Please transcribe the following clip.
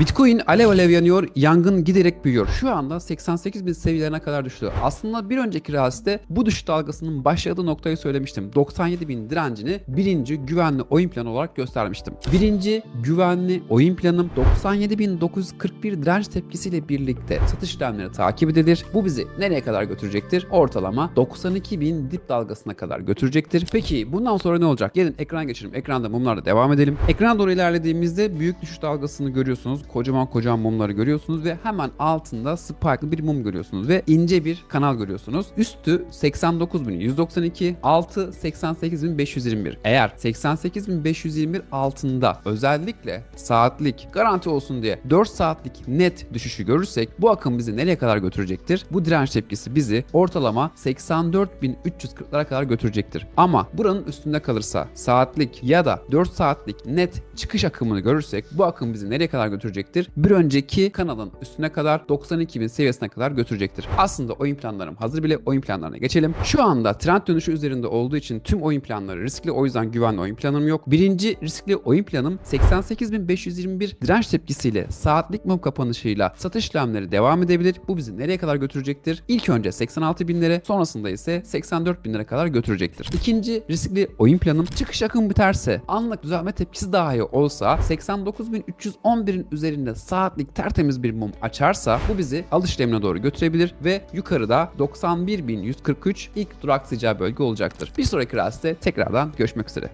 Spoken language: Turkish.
Bitcoin alev alev yanıyor, yangın giderek büyüyor. Şu anda 88 bin seviyelerine kadar düştü. Aslında bir önceki realisde bu düşüş dalgasının başladığı noktayı söylemiştim. 97 bin direncini birinci güvenli oyun planı olarak göstermiştim. Birinci güvenli oyun planım 97.941 direnç tepkisiyle birlikte satış işlemleri takip edilir. Bu bizi nereye kadar götürecektir? Ortalama 92 bin dip dalgasına kadar götürecektir. Peki bundan sonra ne olacak? Gelin ekran geçirelim. Ekranda mumlarla devam edelim. Ekrana doğru ilerlediğimizde büyük düşüş dalgasını görüyorsunuz. Kocaman kocaman mumları görüyorsunuz ve hemen altında spike'lı bir mum görüyorsunuz ve ince bir kanal görüyorsunuz. Üstü 89.192, altı 88.521. Eğer 88.521 altında özellikle saatlik garanti olsun diye 4 saatlik net düşüşü görürsek bu akım bizi nereye kadar götürecektir? Bu direnç tepkisi bizi ortalama 84.340'lara kadar götürecektir. Ama buranın üstünde kalırsa saatlik ya da 4 saatlik net çıkış akımını görürsek bu akım bizi nereye kadar götürecektir? Bir önceki kanalın üstüne kadar 92.000 seviyesine kadar götürecektir. Aslında oyun planlarım hazır bile oyun planlarına geçelim. Şu anda trend dönüşü üzerinde olduğu için tüm oyun planları riskli o yüzden güvenli oyun planım yok. Birinci riskli oyun planım 88.521 direnç tepkisiyle saatlik mum kapanışıyla satış işlemleri devam edebilir. Bu bizi nereye kadar götürecektir? İlk önce 86 binlere sonrasında ise 84 binlere kadar götürecektir. İkinci riskli oyun planım çıkış akım biterse anlık düzeltme tepkisi dahi olsa 89.311'in üzerinde saatlik tertemiz bir mum açarsa bu bizi alış işlemine doğru götürebilir ve yukarıda 91.143 ilk duraksayacağı bölge olacaktır. Bir sonraki rastede tekrardan görüşmek üzere.